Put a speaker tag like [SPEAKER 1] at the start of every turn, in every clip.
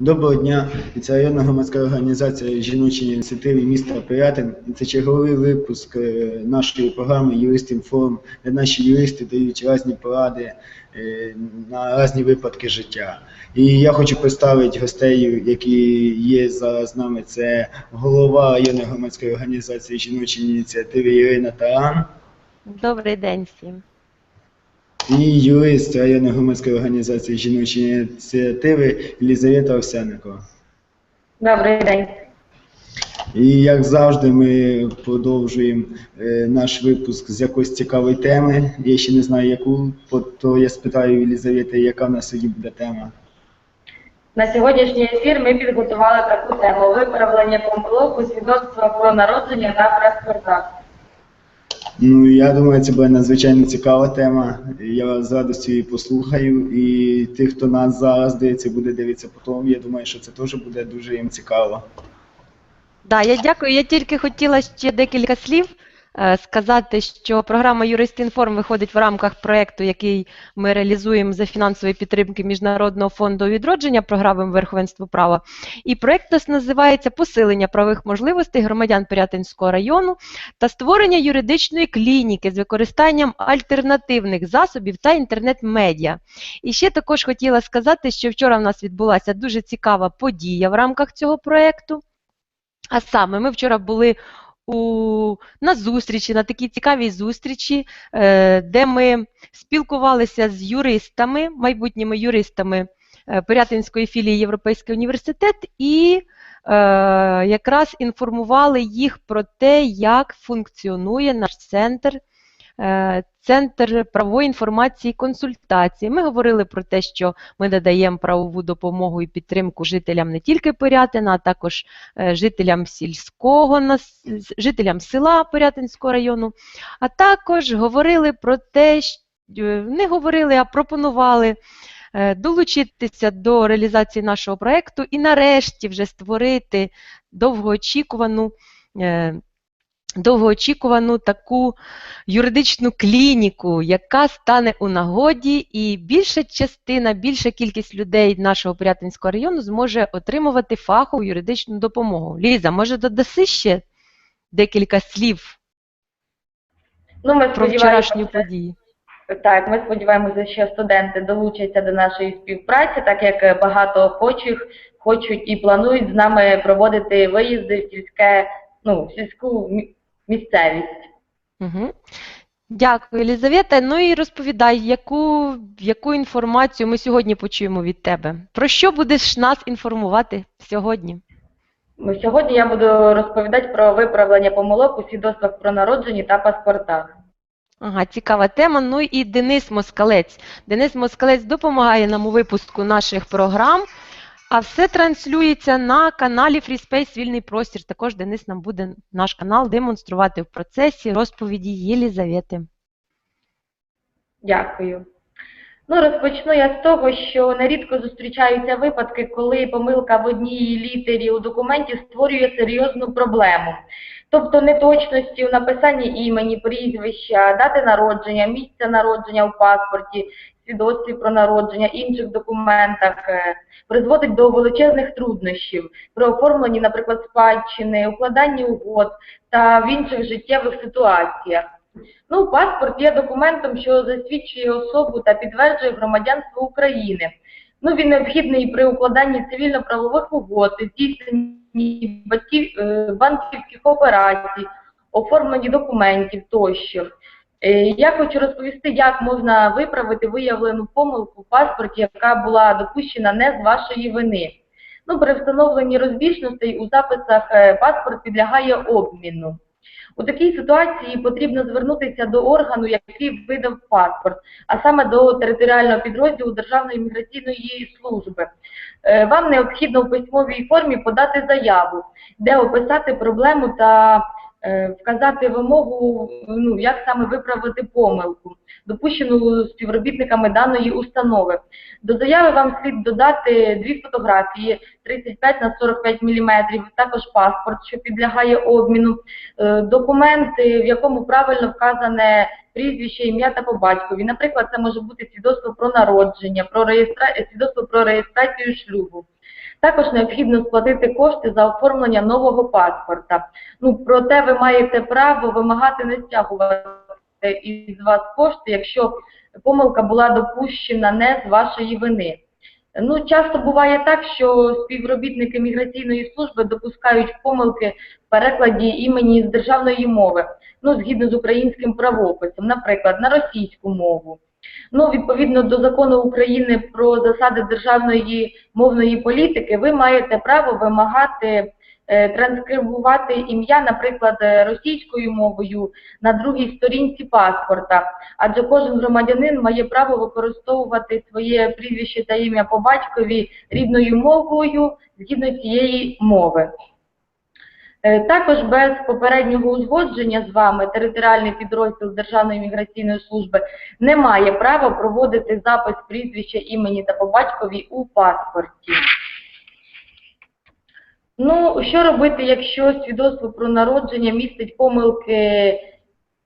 [SPEAKER 1] Доброго дня. Це районна громадська організація жіночі ініціативи міста Пирятин. Це черговий випуск е, нашої програми Юрист Інформ, де наші юристи дають різні поради е, на різні випадки життя. І я хочу представити гостей, які є зараз з нами. Це голова районної громадської організації жіночі ініціативи Ірина Таран
[SPEAKER 2] Добрий день всім.
[SPEAKER 1] І юрист районної громадської організації жіночі ініціативи Лізавета Овсянникова.
[SPEAKER 3] Добрий день.
[SPEAKER 1] І як завжди, ми продовжуємо е, наш випуск з якоїсь цікавої теми. Я ще не знаю, яку, то я спитаю Єлізавети, яка в нас сьогодні буде тема.
[SPEAKER 3] На сьогоднішній ефір ми підготували таку тему виправлення помилок у свідоцтва про народження та паспортах.
[SPEAKER 1] Ну, я думаю, це буде надзвичайно цікава тема. Я з радістю її послухаю. І тих, хто нас зараз дивиться, буде дивитися потім. Я думаю, що це теж буде дуже їм цікаво.
[SPEAKER 2] Да, я дякую. Я тільки хотіла ще декілька слів сказати, що програма Юрист Інформ виходить в рамках проєкту, який ми реалізуємо за фінансової підтримки Міжнародного фонду відродження програми верховенство права. І проєкт нас називається Посилення правових можливостей громадян Пирятинського району та створення юридичної клініки з використанням альтернативних засобів та інтернет-медіа. І ще також хотіла сказати, що вчора в нас відбулася дуже цікава подія в рамках цього проєкту. А саме, ми вчора були у, на зустрічі, на такій цікавій зустрічі, е, де ми спілкувалися з юристами, майбутніми юристами е, Пирятинської філії Європейський університет і е, якраз інформували їх про те, як функціонує наш центр. Е, Центр правової інформації і консультації. Ми говорили про те, що ми надаємо правову допомогу і підтримку жителям не тільки Пирятина, а також е, жителям сільського жителям села Пирятинського району. А також говорили про те, що е, не говорили, а пропонували долучитися до реалізації нашого проєкту і нарешті вже створити довгоочікувану. Довгоочікувану таку юридичну клініку, яка стане у нагоді, і більша частина, більша кількість людей нашого Пирятинського району зможе отримувати фахову юридичну допомогу. Ліза, може додаси ще декілька слів
[SPEAKER 3] Ну, ми
[SPEAKER 2] про вчорашню подію?
[SPEAKER 3] так, ми сподіваємося, що студенти долучаться до нашої співпраці, так як багато охочих хочуть і планують з нами проводити виїзди в сільське, ну, в сільську місцевість.
[SPEAKER 2] Угу. Дякую, Елізавета. Ну і розповідай, яку, яку інформацію ми сьогодні почуємо від тебе? Про що будеш нас інформувати сьогодні?
[SPEAKER 3] Ну, Сьогодні я буду розповідати про виправлення помилок у свідоцтвах про народження та паспортах.
[SPEAKER 2] Ага, цікава тема. Ну і Денис Москалець. Денис Москалець допомагає нам у випуску наших програм, а все транслюється на каналі FreeSpace Вільний простір. Також Денис нам буде наш канал демонструвати в процесі розповіді Єлізавети.
[SPEAKER 3] Дякую. Ну, розпочну я з того, що нерідко зустрічаються випадки, коли помилка в одній літері у документі створює серйозну проблему. Тобто неточності у написанні імені, прізвища, дати народження, місця народження у паспорті, свідоцтві про народження, інших документах е, призводить до величезних труднощів при оформленні, наприклад, спадщини, укладанні угод та в інших життєвих ситуаціях. Ну, паспорт є документом, що засвідчує особу та підтверджує громадянство України. Ну, він необхідний при укладанні цивільно-правових угод, здійсненні е, банківських операцій, оформленні документів тощо. Е, Я хочу розповісти, як можна виправити виявлену помилку в паспорті, яка була допущена не з вашої вини. Ну, при встановленні розбіжностей у записах е, паспорт підлягає обміну. У такій ситуації потрібно звернутися до органу, який видав паспорт, а саме до територіального підрозділу Державної міграційної служби. Е, Вам необхідно в письмовій формі подати заяву, де описати проблему та вказати вимогу, ну, як саме виправити помилку, допущену співробітниками даної установи. До заяви вам слід додати дві фотографії 35 на 45 мм, також паспорт, що підлягає обміну, е, документ, е, в якому правильно вказане прізвище, ім'я та по батькові. Наприклад, це може бути свідоцтво про народження, про реєстра... свідоцтво про реєстрацію шлюбу. Також необхідно сплатити кошти за оформлення нового паспорта. Ну, проте ви маєте право вимагати не стягувати із вас кошти, якщо помилка була допущена не з вашої вини. Ну, часто буває так, що співробітники міграційної служби допускають помилки в перекладі імені з державної мови, ну, згідно з українським правописом, наприклад, на російську мову. Ну, відповідно до закону України про засади державної мовної політики, ви маєте право вимагати е, транскрибувати ім'я, наприклад, російською мовою на другій сторінці паспорта, адже кожен громадянин має право використовувати своє прізвище та ім'я по батькові рідною мовою згідно цієї мови. Е, Також без попереднього узгодження з вами територіальний підрозділ Державної міграційної служби не має права проводити запис прізвища, імені та по батькові у паспорті. Ну, що робити, якщо свідоцтво про народження містить помилки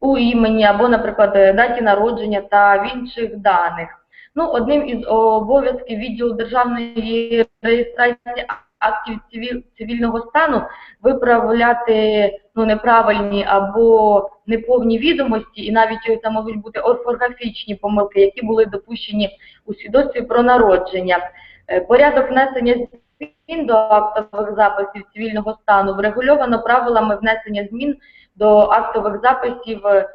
[SPEAKER 3] у імені або, наприклад, даті народження та в інших даних? Ну, одним із обов'язків відділу державної реєстрації актів цивільного стану виправляти ну, неправильні або неповні відомості, і навіть це можуть бути орфографічні помилки, які були допущені у свідоцтві про народження. Е, Порядок внесення змін до актових записів цивільного стану врегульовано правилами внесення змін до актових записів е,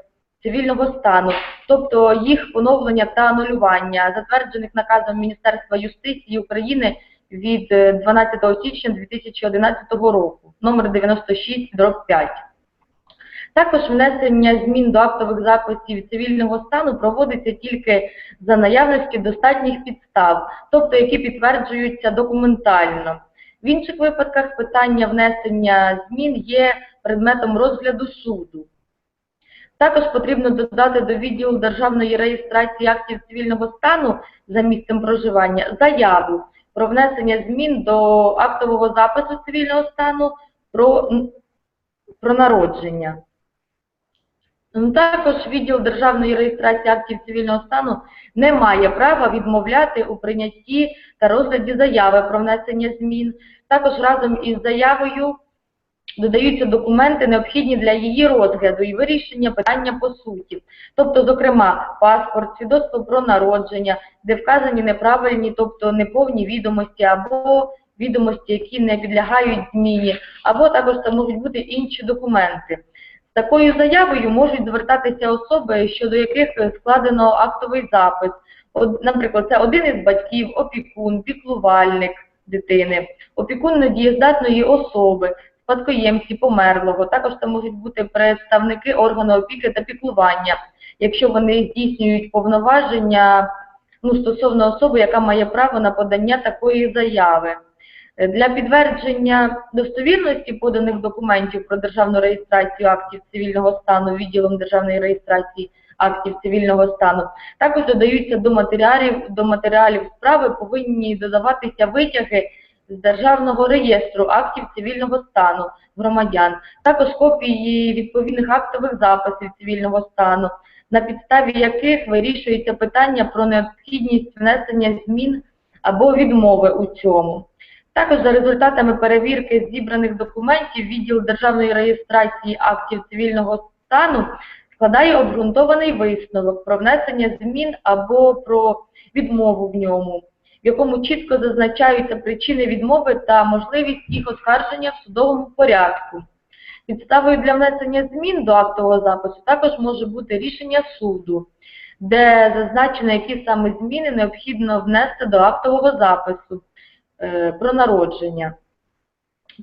[SPEAKER 3] цивільного стану, тобто їх поновлення та анулювання, затверджених наказом Міністерства юстиції України від е, 12 січня 2011 року, номер 96 5. Також внесення змін до актових записів цивільного стану проводиться тільки за наявності достатніх підстав, тобто які підтверджуються документально. В інших випадках питання внесення змін є предметом розгляду суду. Також потрібно додати до відділу державної реєстрації актів цивільного стану за місцем проживання заяву про внесення змін до актового запису цивільного стану про, про народження. Ну, Також відділ державної реєстрації актів цивільного стану не має права відмовляти у прийнятті та розгляді заяви про внесення змін. Також разом із заявою додаються документи, необхідні для її розгляду і вирішення питання по суті. Тобто, зокрема, паспорт, свідоцтво про народження, де вказані неправильні, тобто неповні відомості або відомості, які не підлягають зміні, або також це можуть бути інші документи. З такою заявою можуть звертатися особи, щодо яких складено актовий запис. От, наприклад, це один із батьків, опікун, піклувальник дитини, опікун недієздатної особи, спадкоємці померлого. Також це можуть бути представники органу опіки та піклування, якщо вони здійснюють повноваження ну, стосовно особи, яка має право на подання такої заяви. Для підтвердження достовірності поданих документів про державну реєстрацію актів цивільного стану відділом державної реєстрації актів цивільного стану також додаються до матеріалів до матеріалів справи повинні додаватися витяги з державного реєстру актів цивільного стану громадян, також копії відповідних актових записів цивільного стану, на підставі яких вирішується питання про необхідність внесення змін або відмови у цьому. Також за результатами перевірки зібраних документів відділ державної реєстрації актів цивільного стану складає обґрунтований висновок про внесення змін або про відмову в ньому, в якому чітко зазначаються причини відмови та можливість їх оскарження в судовому порядку. Підставою для внесення змін до актового запису також може бути рішення суду, де зазначено, які саме зміни необхідно внести до актового запису е, про народження.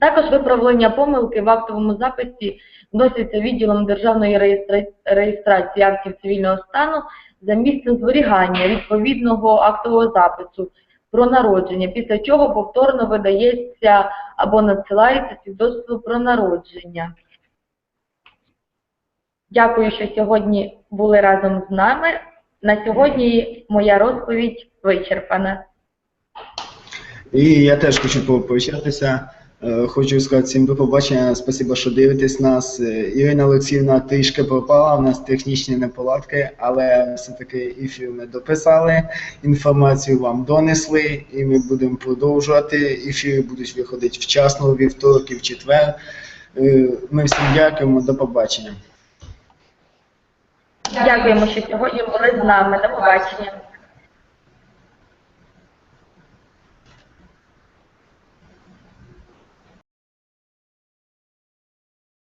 [SPEAKER 3] Також виправлення помилки в актовому записі вноситься відділом Державної реєстра- реєстрації актів цивільного стану за місцем зберігання відповідного актового запису про народження, після чого повторно видається або надсилається свідоцтво про народження. Дякую, що сьогодні були разом з нами. На сьогодні моя розповідь вичерпана.
[SPEAKER 1] І я теж хочу попрощатися Хочу сказати всім до побачення. Спасибо, що дивитесь нас. Е, Ірина Олексіївна трішки пропала, у нас технічні неполадки, але все-таки ефір ми дописали, інформацію вам донесли, і ми будемо продовжувати. Ефіри будуть виходити вчасно, у вівторок і в четвер. Е, Ми всім дякуємо, до побачення.
[SPEAKER 3] Дякуємо, що сьогодні були з нами. До побачення.